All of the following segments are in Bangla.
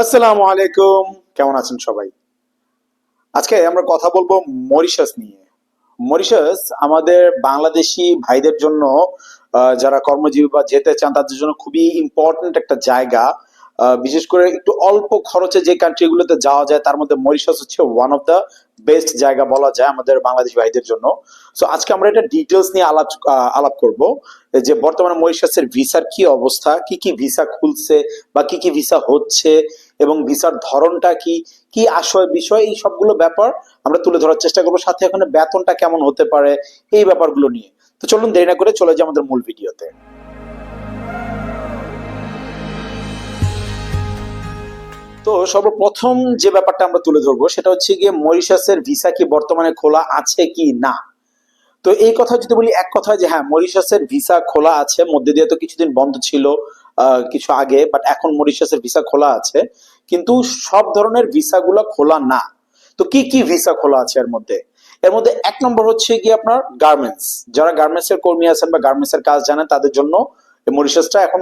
আসসালামু আলাইকুম। কেমন আছেন সবাই? আজকে আমরা কথা বলব মরিশাস নিয়ে। মরিশাস আমাদের বাংলাদেশি ভাইদের জন্য যারা কর্মজীবী বা যেতে চান, তাদের জন্য খুবই ইম্পর্টেন্ট একটা জায়গা। বিশেষ করে একটু অল্প খরচে যে কান্ট্রিগুলোতে যাওয়া যায়, তার মধ্যে মরিশাস হচ্ছে ওয়ান অফ দ্য বেস্ট জায়গা বলা যায় আমাদের বাংলাদেশি ভাইদের জন্য। সো আজকে আমরা এটা ডিটেলস নিয়ে আলাপ আলাপ করব। যে বর্তমানে মরিশাসের ভিসার কি অবস্থা, কি কি ভিসা খুলছে বা কি কি ভিসা হচ্ছে এবং ভিসার ধরনটা কি কি আশয় বিষয়, এই সবগুলো ব্যাপার আমরা তুলে ধরার চেষ্টা করব। সাথে এখানে বেতনটা কেমন হতে পারে, এই ব্যাপারগুলো নিয়ে। তো চলুন দেরি না করে চলে যাই আমাদের মূল ভিডিওতে। তো সর্বপ্রথম যে ব্যাপারটা আমরা তুলে ধরবো, সেটা হচ্ছে গিয়ে মরিশাসের ভিসা কি বর্তমানে খোলা আছে কি না? তো এই কথা যদি বলি, এক কথা যে হ্যাঁ মরিশাসের ভিসা খোলা আছে। মধ্যে দিয়ে তো কিছুদিন বন্ধ ছিল কিছু আগে বাট এখন মরিশাসের ভিসা খোলা আছে। কিন্তু সব ধরনের ভিসাগুলো খোলা না। তো কি কি ভিসা খোলা আছে এর মধ্যে? এর মধ্যে এক নম্বর হচ্ছে কি আপনার গার্মেন্টস যারা গার্মেন্টস এর কর্মী আছেন বা গার্মেন্টস এর কাজ জানেন, তাদের জন্য মরিশাসটা এখন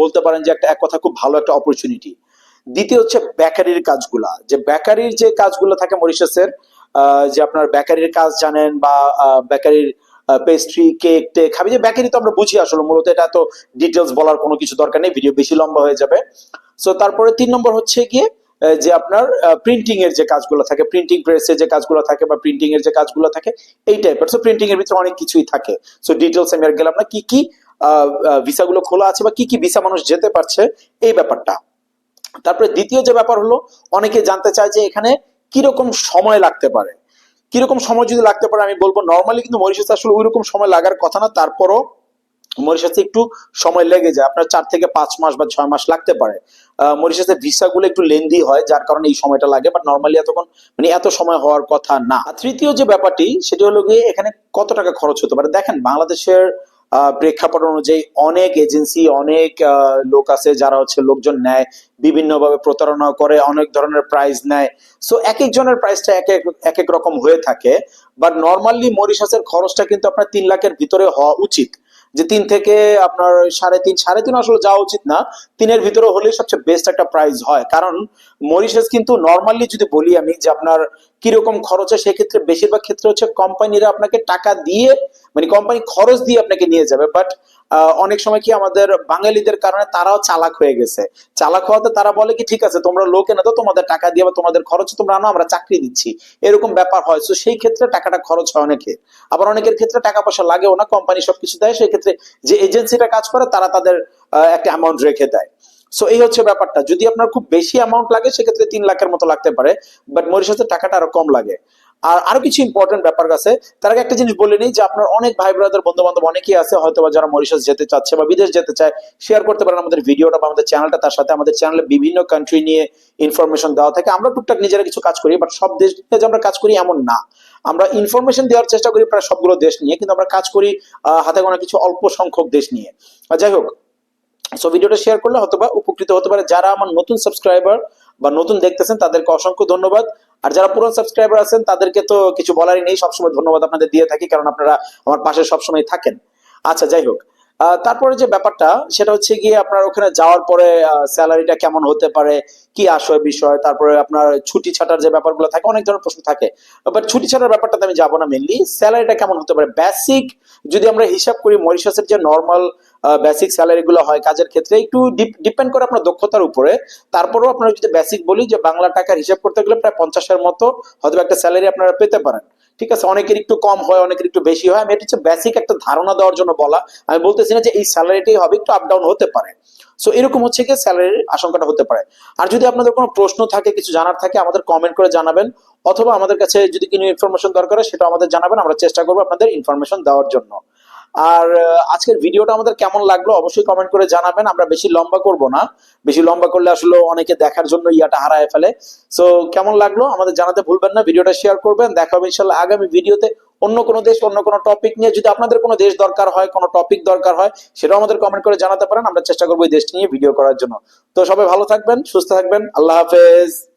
বলতে পারেন যে একটা, এক কথা খুব ভালো একটা অপরচুনিটি দ্বিতীয় হচ্ছে বেকারির কাজগুলা। যে বেকারির যে কাজগুলো থাকে মরিশাসের যে আপনার বেকারির কাজ জানেন বা বেকারির পেস্ট্রি কেক টেক খাবি যে বেকারি তো আমরা বুঝি আসলে, মূলত এটা তো ডিটেলস বলার কোনো কিছু দরকার নেই ভিডিও বেশি লম্বা হয়ে যাবে। সো তারপরে তিন নম্বর হচ্ছে গিয়ে যে আপনার প্রিন্টিং এর যে কাজগুলো থাকে প্রিন্টিং প্রেসের যে কাজগুলো থাকে বা প্রিন্টিং এর যে কাজগুলো থাকে, এই টাইপের সো প্রিন্টিং এর ভিতরে অনেক কিছুই থাকে। সো ডিটেলস আমি আর গেলাম না। কি কি ভিসাগুলো খোলা আছে বা কি কি ভিসা মানুষ যেতে পারছে, এই ব্যাপারটা। তারপরে দ্বিতীয় যে ব্যাপার হলো, অনেকে জানতে চায় যে এখানে কীরকম সময় লাগতে পারে। কীরকম সময় যদি লাগতে পারে, আমি বলব নর্মালি কিন্তু মরিশাস আসলে ওই রকম সময় লাগার কথা না, তারপরও মরিশাসে একটু সময় লেগে যায়। আপনার চার থেকে পাঁচ মাস বা ছয় মাস লাগতে পারে। আহ, মরিশাসের ভিসাগুলো একটু লেন্দি হয় যার কারণে এই সময়টা লাগে। বাট নর্মালি এতক্ষণ মানে এত সময় হওয়ার কথা না। তৃতীয় যে ব্যাপারটি সেটি হলো গিয়ে এখানে কত টাকা খরচ হতে পারে? দেখেন বাংলাদেশের প্রেক্ষাপট অনুযায়ী অনেক এজেন্সি অনেক লোক আছে যারা হচ্ছে লোকজন নেয় বিভিন্নভাবে প্রতারণা করে অনেক ধরনের প্রাইস নেয়। সো এক একজনের প্রাইসটা এক এক এক এক রকম হয়ে থাকে। বাট নর্মালি মরিশাসের খরচটা কিন্তু আপনার তিন লাখের ভিতরে হওয়া উচিত। যে তিন থেকে আপনার সাড়ে তিন সাড়ে তিন আসলে যাওয়া উচিত না। তিনের ভিতরে হলে সবচেয়ে বেস্ট একটা প্রাইস হয়। কারণ মরিশাস কিন্তু নর্মালি যদি বলি আমি যে আপনার কীরকম খরচ হয় সেক্ষেত্রে বেশিরভাগ ক্ষেত্রে হচ্ছে কোম্পানিরা আপনাকে টাকা দিয়ে মানে কোম্পানি খরচ দিয়ে আপনাকে নিয়ে যাবে বাট অনেক সময় কি আমাদের বাঙালিদের কারণে তারাও চালাক হয়ে গেছে। চালাক হওয়াতে তারা বলে কি, ঠিক আছে, তোমরা লোক এনে তো তোমাদের টাকা দিয়ে বা তোমাদের খরচ, তোমরা আনো, আমরা চাকরি দিচ্ছি। এরকম ব্যাপার হয়। তো সেই ক্ষেত্রে টাকাটা খরচ হয় অনেকে আবার অনেকের ক্ষেত্রে টাকা পয়সা লাগেও না কোম্পানি সবকিছু দেয়, সেই ক্ষেত্রে যে এজেন্সিটা কাজ করে, তারা তাদের একটা অ্যামাউন্ট রেখে দেয়। সো এই হচ্ছে ব্যাপারটা। যদি আপনার খুব বেশি অ্যামাউন্ট লাগে, সেক্ষেত্রে তিন লাখের মতো লাগতে পারে বাট মরিশাসের টাকাটা আরও কম লাগে। আর আরও কিছু ইম্পর্টেন্ট ব্যাপার আছে। তার আগে একটা জিনিস বলে নিই যে আপনার অনেক ভাই ব্রাদার বন্ধু বান্ধব অনেকেই আছে হয়তো বা যারা মরিশাস যেতে চাচ্ছে বা বিদেশ যেতে চায় শেয়ার করতে পারেন আমাদের ভিডিওটা বা আমাদের চ্যানেলটা তার সাথে আমাদের চ্যানেলে বিভিন্ন কান্ট্রি নিয়ে ইনফরমেশন দেওয়া থাকে। আমরা টুকটাক নিজেরা কিছু কাজ করি বাট সব দেশ যে আমরা কাজ করি এমন না। আমরা ইনফরমেশন দেওয়ার চেষ্টা করি প্রায় সবগুলো দেশ নিয়ে, কিন্তু আমরা কাজ করি হাতে গোনা কিছু অল্প সংখ্যক দেশ নিয়ে। যাই হোক সো ভিডিওটা শেয়ার করলে হয়তোবা উপকৃত হতে পারে যারা আমার নতুন সাবস্ক্রাইবার বা নতুন দেখতেছেন, তাদেরকে অসংখ্য ধন্যবাদ। আর যারা পুরনো সাবস্ক্রাইবার আছেন, তাদেরকে তো কিছু বলারই নেই। সবসময় ধন্যবাদ আপনাদের দিয়ে থাকি, কারণ আপনারা আমার পাশে সবসময় থাকেন। আচ্ছা যাই হোক। তারপরে যে ব্যাপারটা, সেটা হচ্ছে গিয়ে আপনার ওখানে যাওয়ার পরে স্যালারিটা কেমন হতে পারে, কি আশয় বিষয়, তারপরে আপনার ছুটি ছাটার যে ব্যাপারগুলো থাকে, অনেক ধরনের প্রশ্ন থাকে। বাট ছুটি ছাটার ব্যাপারটাতে আমি যাব না মেনলি স্যালারিটা কেমন হতে পারে? বেসিক যদি আমরা হিসাব করি, মরিশাসের যে নর্মাল বেসিক স্যালারি গুলো হয় কাজের ক্ষেত্রে, একটু ডিপেন্ড করে আপনার দক্ষতার উপরে। তারপরেও আপনারা যদি বেসিক বলি যে বাংলা টাকার হিসাব করতে গেলে প্রায় পঞ্চাশের মতো হয়তো একটা স্যালারি আপনারা পেতে পারেন। ঠিক আছে? অনেকের একটু কম হয়, অনেকের একটু বেশি হয়। আমি এটা হচ্ছে বেসিক একটা ধারণা দেওয়ার জন্য বলা। আমি বলতেছি না যে এই স্যালারিটাই হবে একটু আপ ডাউন হতে পারে। সো এরকম হচ্ছে কি স্যালারির আশঙ্কাটা হতে পারে। আর যদি আপনাদের কোনো প্রশ্ন থাকে, কিছু জানার থাকে, আমাদের কমেন্ট করে জানাবেন। অথবা আমাদের কাছে যদি কোনো ইনফরমেশন দরকার হয় সেটা আমাদের জানাবেন। আমরা চেষ্টা করব আপনাদের ইনফরমেশন দেওয়ার জন্য। আর আজকের ভিডিওটা আমাদের কেমন লাগল অবশ্যই কমেন্ট করে জানাবেন। আমরা বেশি লম্বা করব না। বেশি লম্বা করলে আসলে অনেকে দেখার জন্য ইয়াটা হারায় ফেলে। সো কেমন লাগল? আমাদের জানাতে ভুলবেন না, ভিডিওটা শেয়ার করবেন। দেখা হবে ইনশাল্লাহ আগামী ভিডিওতে অন্য কোনো দেশ, অন্য কোনো টপিক নিয়ে। যদি আপনাদের কোনো দেশ দরকার হয়, কোনো টপিক দরকার হয়, সেটাও আমাদের কমেন্ট করে জানাতে পারেন। আমরা চেষ্টা করব এই দেশটি নিয়ে ভিডিও করার জন্য। তো সবাই ভালো থাকবেন, সুস্থ থাকবেন। আল্লাহ হাফেজ।